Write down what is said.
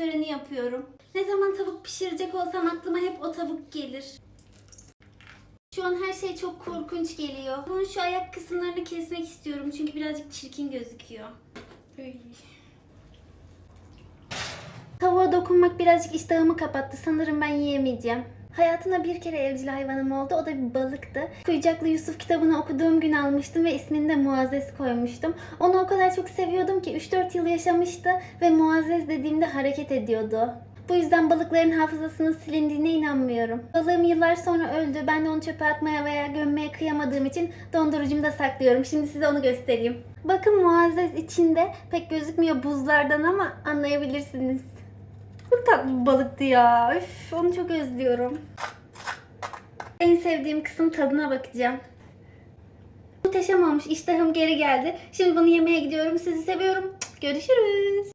töreni yapıyorum. Ne zaman tavuk pişirecek olsam aklıma hep o tavuk gelir. Şu an her şey çok korkunç geliyor. Bunun şu ayak kısımlarını kesmek istiyorum çünkü birazcık çirkin gözüküyor. Üy. Tavuğa dokunmak birazcık iştahımı kapattı. Sanırım ben yiyemeyeceğim. Hayatımda bir kere evcil hayvanım oldu. O da bir balıktı. Kuyucaklı Yusuf kitabını okuduğum gün almıştım ve ismini de Muazzez koymuştum. Onu o kadar çok seviyordum ki 3-4 yıl yaşamıştı ve Muazzez dediğimde hareket ediyordu. Bu yüzden balıkların hafızasının silindiğine inanmıyorum. Balığım yıllar sonra öldü. Ben de onu çöpe atmaya veya gömmeye kıyamadığım için dondurucumda saklıyorum. Şimdi size onu göstereyim. Bakın Muazzez içinde pek gözükmüyor buzlardan ama anlayabilirsiniz. Tatlı bir balıktı ya. Üf, onu çok özlüyorum. En sevdiğim kısım tadına bakacağım. Muhteşem olmuş. İştahım geri geldi. Şimdi bunu yemeye gidiyorum. Sizi seviyorum. Görüşürüz.